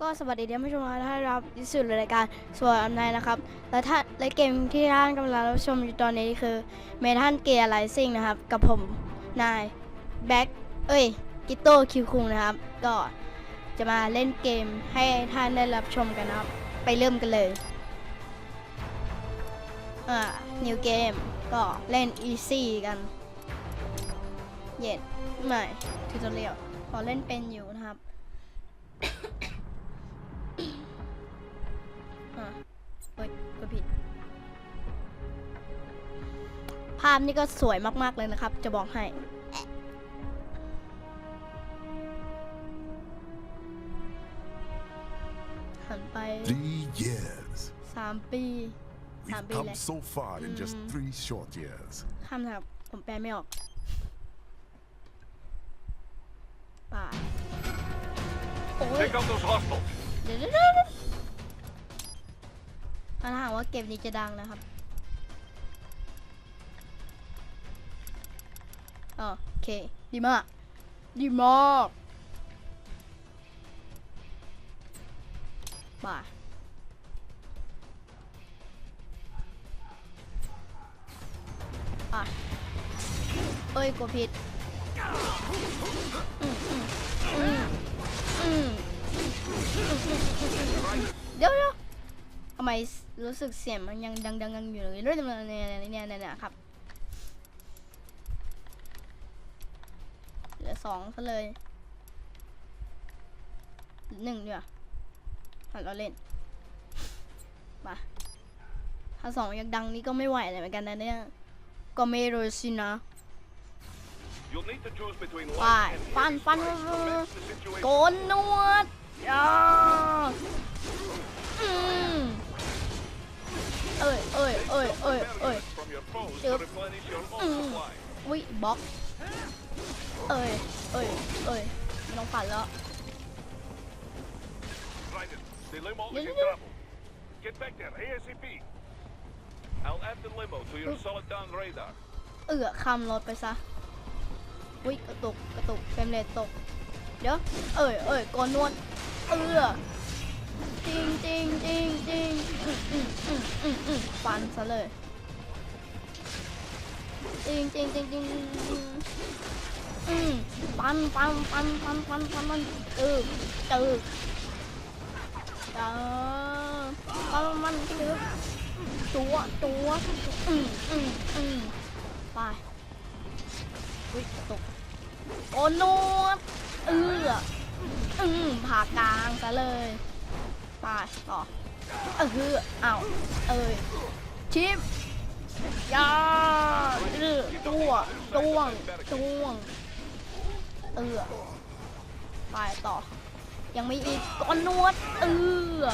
ก็สวัสดีท่านผู้ชมทุกท่านรับที่สุดรายการสวนอำนาจนะครับ และถ้านและเกมที่ท่านกำลังรับชมอยู่ตอนนี้คือเมทันเกียร์ไลซิ่งนะครับ กับผมนายแบ็คเอ้ยกิโต้คิวคุงนะครับ ก็จะมาเล่นเกมให้ท่านได้รับชมกันนะครับ ไปเริ่มกันเลยอ่า new game ก็เล่น easy กันเย็นไม่ทูตเรียลพอเล่นเป็นอยู่นะครับ เฮ้ยก็ผิด ภาพนี่ก็สวยมากๆเลยนะครับ จะบอกให้ หันไป Three years. สามปีสาม We've ปี come เลย so far in just Mm. three short years. คำนะครับ ผมแปลไม่ออกป่าโอ้ย Take out those hostiles. เดี๋ยวเดี๋ยวเดี๋ยวเดี๋ยว ถ้าถามว่าเกมนี้จะดังนะครับโอเค ดีมาก ดีมากป่าเอ้ยกดผิดเดี๋ยวเดี๋ยว ทำไมรู้สึกเสียงมันยังดังดังๆอยู่เลยเรื่องเนี่ยเนี่ยเนี่ยเนี่ยเนี่ยครับเหลือสองซะเลยหนึ่งเดียวหันเราเล่นมาถ้าสองยังดังนี่ก็ไม่ไหวเลยเหมือนกันนะเนี่ยก็ไม่รู้สินะ You'll need to choose between Fine. life and Fun, hearing fun, strikes fun, to fun. mess the situation. โกนหนวดอ่าอืม เอ้ยเอ้ยเอ้ยเอ้ยเอ้ยเจออุ้ยบ็อก เอ้ยเอ้ยเอ้ยองปัดแล้วเดี๋ยว Get back เอือคำรถไปซะอุ้ยกระตุกกระตุกเฟรมเรทตก เดี๋ยว เอ้ยเอ้ยก่อนนวด เอือ จริงจริงจริงจริงอืมอืมอืมอืมอืมฟันซะเลยจริงจริงจริงจริงอืมปันปันปันปันปันปันปันเออเจอเจอปันมันเจอตัวตัวอืมอืมอืมไปอุ้ยตกโอนวดเอออืมผ่ากลางซะเลย ไปต่อเอออ้าวเอ้ยชิปยาเออตัวจ้วงจ้วงเออไปต่อ ยังไมีอีกก้อนนวด เออ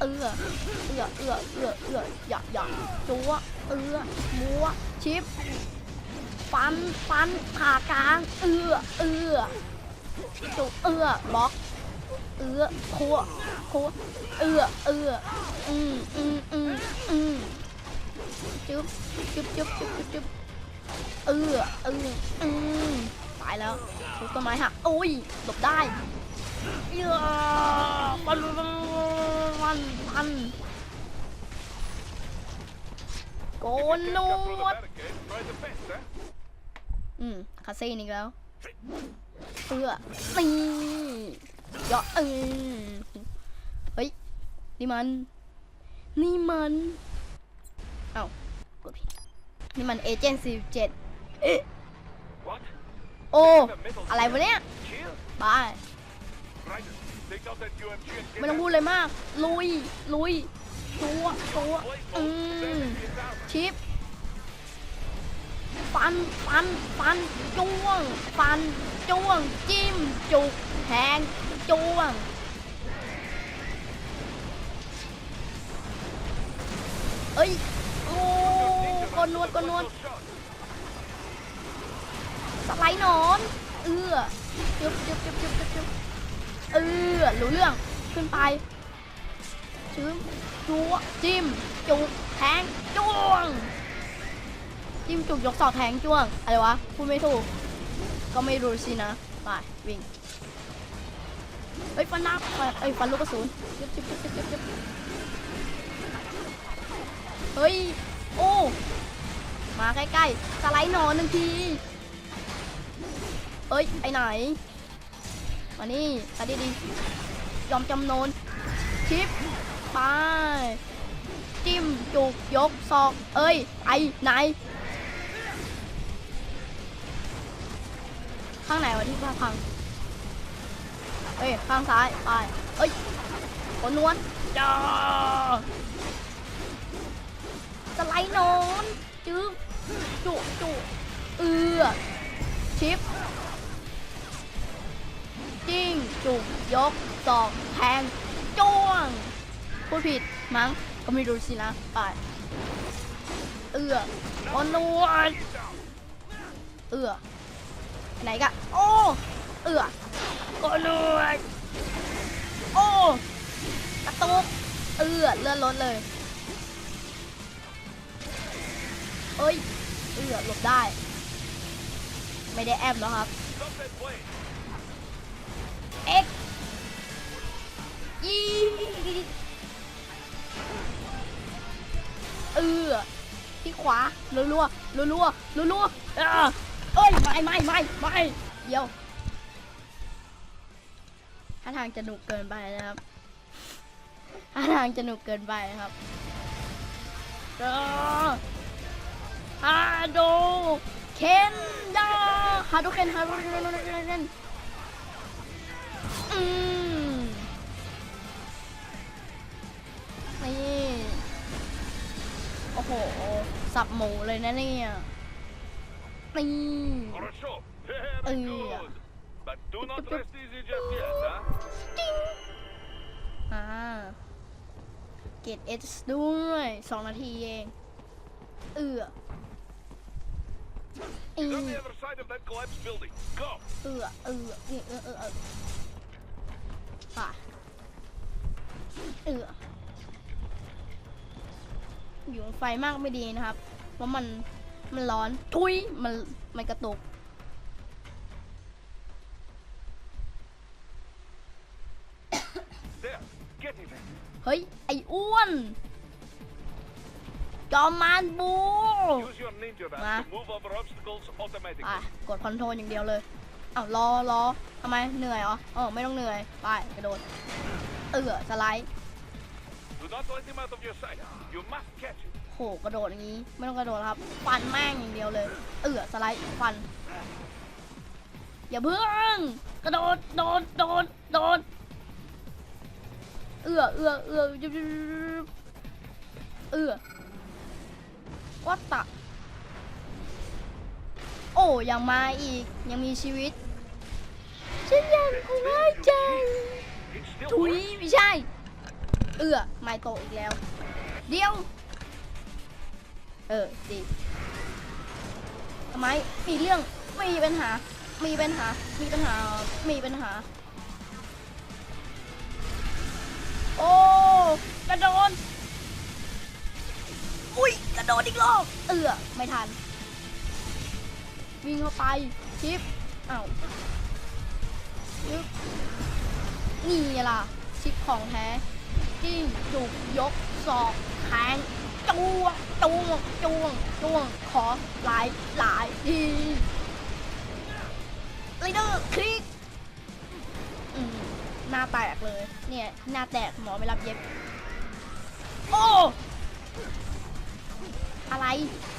เออเอือเอือเอือเอืออย่าอย่าจัวเอือมัวชิปฟันฟันผ่ากลางเอือเอือจุเอือบล็อก เอือคัว คัวเอือเอืออืมอืมอืมอืมจุ๊บจุ๊บจุ๊บจุ๊บจุ๊บจุ๊บเอือเอืออืมตายแล้วทุกต้นไม้หักโอ้ยหลบได้เออปันปันปันปันโกนนวดอืมคาเซ่นอีกแล้วเอือนี่ยาะเออ นี่มัน นี่มันเอ้ากดผิดนี่มันเอเจนต์สี่เจ็ด What? โอ้ The metal อะไรวะเนี่ย Chill. บาย Trident, take out that UMG and get ไม่ต้อง out. พูดเลยมาก ลุย ลุย ตัวตัวอืมชิป ฟัน ฟัน ฟัน จ้วง ฟัน จ้วง จิ้ม จุก แทง จ้วง เอ้ยโอ้กดนวดกดนวดสไลด์หนอน เอือจึ๊บจึ๊บจึ๊บจึ๊บจึ๊บจึ๊บเออรู้เรื่อง ขึ้นไปชื้มจัวจิ้ม จุกแทงจ้วง จิ้มจุกยกศอกแทงจ้วง อะไรวะ พูดไม่ถูก ก็ไม่รู้สินะ ไป วิ่งเฮ้ยฟันน้ำเอ้ยฟันลูกกระสุนจิ๊บจิ๊บจิ๊บจิ๊บจิ๊บ เฮ้ย โอ้ มาใกล้ๆสไลด์หนอนหนึ่งทีเอ้ยไอไหน มานี่ตาดีดีๆยอมจำนน ชิป ไป จิ้ม จุก ยกศอก เอ้ยไอไหน ข้างไหนวะที่ว่าพังเอ้ย ข้างซ้าย ไป เอ้ยขนนวลจ้า สไลด์นอนจื้อจุจุเอือชิปจิ้งจุกยกศอกแทงจ้วงพูดผิดมั้งก็ไม่รู้สินะไปเอือขนนวลเอือไหนกะโอ้เอือขนนวลโอ้กระตุกเอือเลื่อนรถเลย เอ้ยเอือหลบได้ ไม่ได้แอบแล้วครับเอ็กยีเออที่ขวารัวรัวรัวรัวรัวรัวเออเอ้ยไม่ไม่ไม่ไม่เดี๋ยวท่าทางจะหนุกเกินไปนะครับท่าทางจะหนุกเกินไปนะครับเออ โดเคนดาฮาโดเคนฮาโดเคนอืมนี่โอ้โห สับหมูเลยนะเนี่ยนี่เอออ่าเกตเอสด้วยสองนาทีเอง เออ อี He's on the other side of that collapsed building. Go. เอือเอือเอือเอือเอือเอือป่ะเอืออยู่ไฟมากไม่ดีนะครับ เพราะมันมันร้อนทุยมันมันกระตุก There. Get him. เฮ้ย ไอ้อ้วน จอมมานบู Use your ninja Ma. dance to move over obstacles ไป automatically. กดคอนโทรลอย่างเดียวเลยอ้าวรอรอทำไมเหนื่อยเหรอเออไม่ต้องเหนื่อยไปกระโดดเออสไลด์ Do not let him out of your sight. You must catch him. โหกระโดดอย่างนี้ไม่ต้องกระโดดครับฟันแม่งอย่างเดียวเลย เออสไลด์ฟัน อย่าเพิ่งกระโดดโดดโดดโดดเอือเอือเอือยุบยุบยุบยุบเอือ วัตตะ โอ้ยังมาอีกยังมีชีวิต ฉันยังคงหายใจถุยไม่ใช่ เอือไม่โตอีกแล้ว เดียว เออดีทำไมมีเรื่องมีปัญหา มีปัญหา มีปัญหา มีปัญหา โอ้กระโดด อุ้ยกระโดดอีกรอบเอือไม่ทัน วิ่งเข้าไปชิปอ้าวชิปนี่ล่ะ ชิปของแท้จิ้งจุกยกศอกแทงจ้วงจ้วงจ้วงจ้วงขอหลายหลายทีไรเดอร์คลิกหน้าแตกเลย เนี่ย หน้าแตกหมอไปรับเย็บ โอ้ อะไร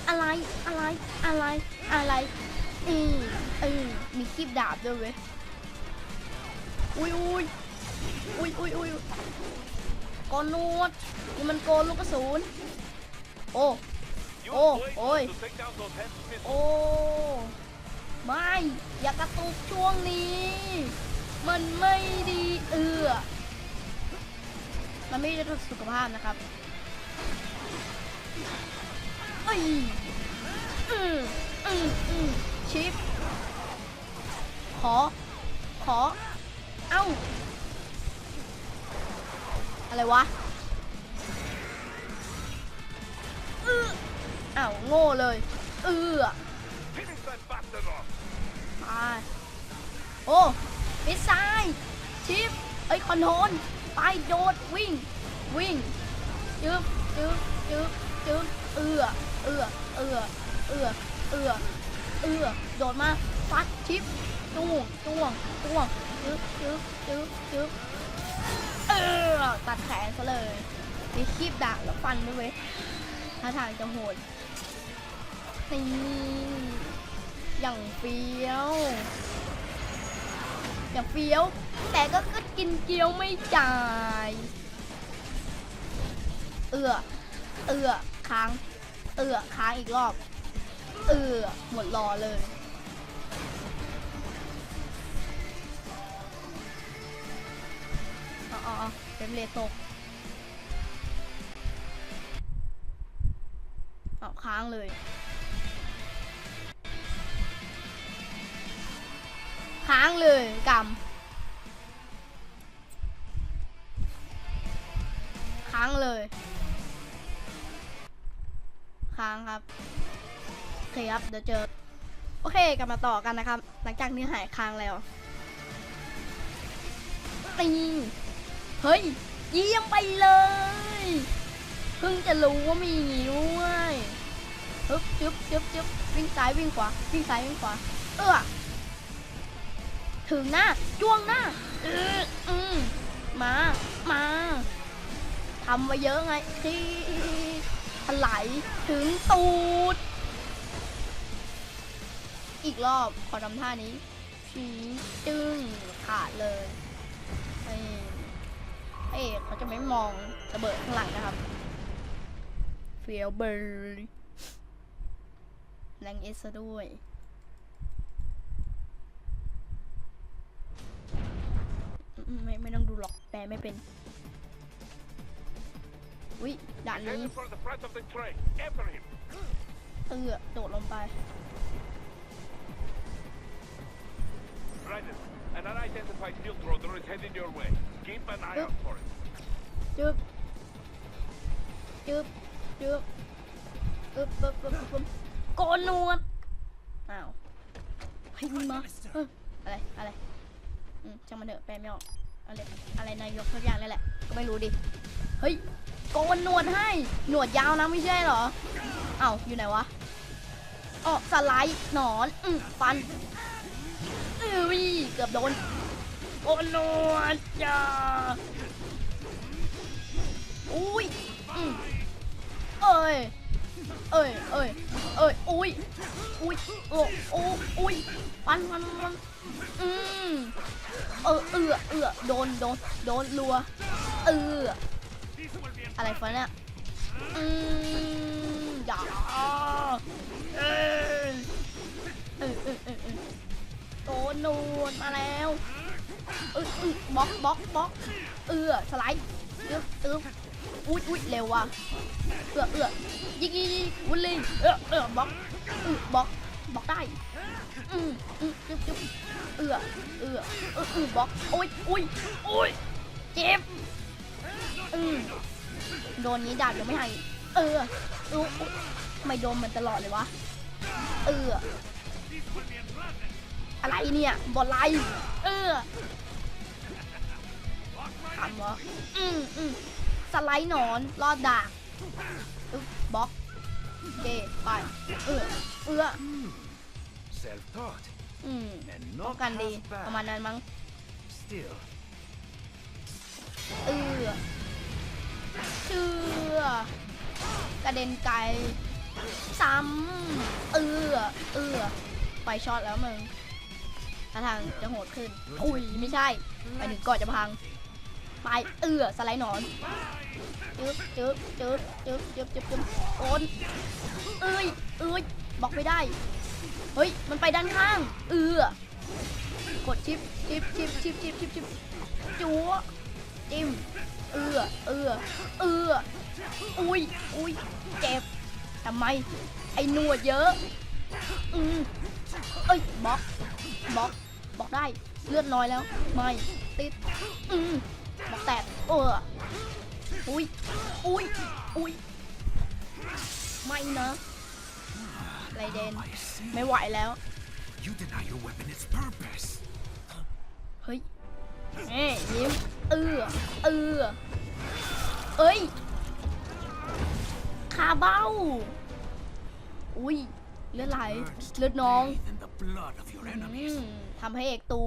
อะไร อะไร อะไร อะไรอืมเออมีคลิปดาบด้วยเว้ย อุ้ยอุ้ยอุ้ยอุ้ยอุ้ยกอนนวดนี่มันโกนลูกกระสุน โอ้ Use Oh, blades oi. to take down those heavy missiles. โอ้ ไม่ อย่ากระตุกช่วงนี้ มันไม่ดีเอือมันไม่ได้ต่อสุขภาพนะครับ อ้ยอืมอืมอืมชิป ขอ ขอ เอ้า อะไรวะเอออ้าวโง่เลยเออ Finish that bastard off. ไปโอ้มิสไซล์ชิปเอ้ยคอนโทรลไปโดดวิ่ง วิ่ง จึ๊บจึ๊บจึ๊บจึ๊บ เอือเอือเอือเอือเอือเอือโดดมาฟัดชิปจ้วงจ้วงจ้วงจึ๊บจึ๊บจึ๊บจึ๊บเออ ตัดแขนซะเลยมีคีบดาบแล้วฟันด้วยเว้ยท่าทางจะโหดนี่อย่างเฟี้ยว อย่างเฟี้ยว แต่ก็ก็กินเกี๊ยวไม่จ่าย เอือ เอือ ค้าง เอือค้างอีกรอบ เอือหมดรอเลย อ๋อเป็นเลตกเอาค้างเลย ค้างเลยกำค้างเลย ค้างครับโอเคครับเดี๋ยวเจอโอเคกลับมาต่อกันนะครับ หลังจากนี้หายค้างแล้วนี่เฮ้ยเยี่ยมไปเลยเพิ่งจะรู้ว่ามีอย่างงี้ด้วยฮึบจึ๊บจึ๊บจึ๊บวิ่งซ้ายวิ่งขวาวิ่งซ้ายวิ่งขวาเออถึงหน้าจ้วงหน้าเอออืมมามาทำมาเยอะไงที่ ถลายถึงตูด อีกรอบขอทำท่านี้ชีจึ้งขาดเลยเอ้เอ้เขาจะไม่มองระเบิดข้างหลังนะครับเฟียวเบอร์แรงเอสซะด้วยไม่ไม่ต้องดูหรอกแปลไม่เป็น วิด่านนี้ Headed for the front of the train. After him. เตือโดดลงไป Ryder, an unidentified field roader is heading your way. Keep an eye out for it. จึ๊บจึ๊บจึ๊บปึ๊บปึ๊บปึ๊บปึ๊บโกนหนวดอ้าวเฮ้ยมึงมาเอ้ยอะไรอะไรอืมช่างมันเถอะแปลไม่ออกอะไรอะไรนายกทุกอย่างเลยแหละก็ไม่รู้ดิเฮ้ย โกนหนวดให้ หนวดยาวนะไม่ใช่เหรอ เอ้าอยู่ไหนวะอ๋อสไลด์หนอนอืมฟันเอ้ยเกือบโดนโกนหนวดจ้าอุ้ยอืมเอ้ยเอ้ยเอ้ยเอ้ยอุ้ยอุ้ยโอ้โอ้อุ้ยปันปันปันอืมเออเอือเอือโดนโดนโดนรัวเอือ อะไรฟะเนี่ยอืมอย่าเออเออเออเออโดนนูนมาแล้วเออเออบล็อกบล็อกบล็อกเออสไลด์ตึ๊บตึ๊บอุ้ยอุ้ยเร็วว่ะเออเออยิงยิงยิงวุ้นเลยเออเออบล็อกเออบล็อกบล็อกได้อืมอืมจุ๊บจุ๊บเอือเอือเออเออบล็อกโอ้ยโอ้ยโอ้ยเจ็บอืม ดนนี้ดาบยังไม่หายเออเอออุ๊ยทำไมโดนมันตลอดเลยวะ เออ อะไรเนี่ยบอลไลเออถามวะอืมอืมสไลด์หนอนรอดดาบอึ๊บบล็อกโอเคไป เออ เออ Self-taught อืม and ป้อง not กันดี half ประมาณ bad. นั้นมั้ง Still, เออ เชื่อกระเด็นไกล ซ้ำ เออเออไปช็อตแล้วมึงท่าทางจะโหดขึ้นอุ้ยไม่ใช่ ไปถึงก่อนจะพัง ไปเออสไลด์หนอนจึ๊บจึ๊บจึ๊บจึ๊บจึ๊บจึ๊บจึ๊บโอนเอ้ยเอ้ยบอกไม่ได้ เฮ้ย มันไปด้านข้าง เออกดชิปชิปชิปชิปชิปชิปชิปจัว จิ้ม เอือเอือเอืออุ้ยอุ้ยเจ็บทำไม ไอ้หนวดเยอะ อืมเอ้ยบล็อกบล็อกบล็อกได้ เลือดน้อยแล้ว ไม่ ติด อืมบล็อกแตกเอออุ้ยอุ้ยอุ้ยไม่นะไรเดน I see. ไม่ไหวแล้ว You deny your weapon its purpose. เฮ้ย เอ้ยยิ้มเออเออเอ้ยคาเบ้า อุ้ยเลือดไหลเลือดน้องอืมทำให้เอกตู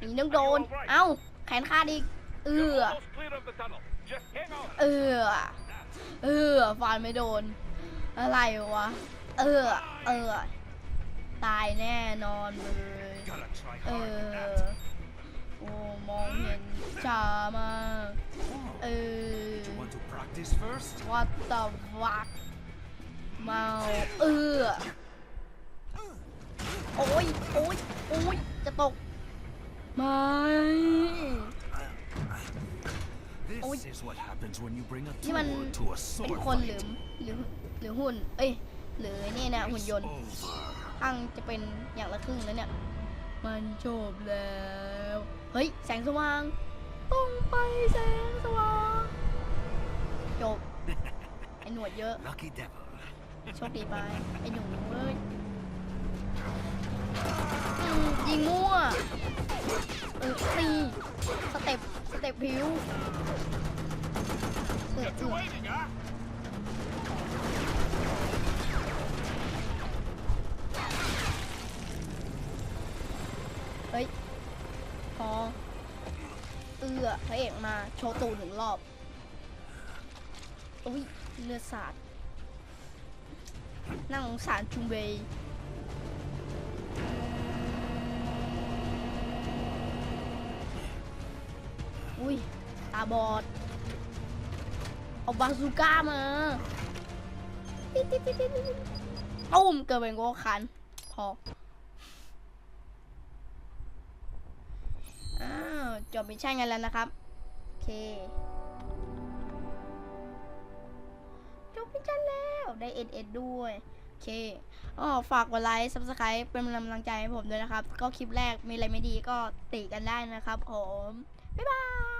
หนี่ต้องโดน เอ้า แขนขาดอีก เออเออเออฟันไม่โดน อะไรวะ เออ เออ ตายแน่นอนเลย เออ โอ้มองเห็นชามากเอ Oh, อ want to practice first? what the fuck เมาเออโอ้ยโอ้ยโอ้ยจะตกไม่ This Ôi. is what happens when you bring a นี่มัน tool to a เป็น sword คนหรือ fight. หรือหรือหุ่น เอ้ยหรือนี่นะหุ่น It's ยนต์ over. อังจะเป็นอย่างละครึ่งแล้วเนี่ย มันจบแล้ว เฮ้ย แสงสว่าง ต้องไปแสงสว่าง จบ ไอหนวดเยอะ Lucky devil. โชคดีไป ไอหนูเอ้ยอืมยิงมั่ว เออตีสเต็ป สเต็ปผิวเออเออ Waiting, huh? เฮ้ย พอ เอือพระเอกมาโชว์ตูหนึ่งรอบอุ้ยเลือดสาดนั่าสงสารจุงเบยอุ้ย ตาบอด เอาบาซูก้ามาติ๊ดติ๊ดติ๊ดติ๊ดติ๊ดตุ้มเกิดเป็นโกคัน พอาว จบมิชชั่นกันแล้วนะครับ โอเค จบมิชชั่นแล้วได้เอ็ดเอ็ดด้วยโอเคอ๋อฝากกดไลค์ซับสไครป์เป็นกำลังใจให้ผมด้วยนะครับ ก็คลิปแรกมีอะไรไม่ดีก็ติกันได้นะครับผม บ๊ายบาย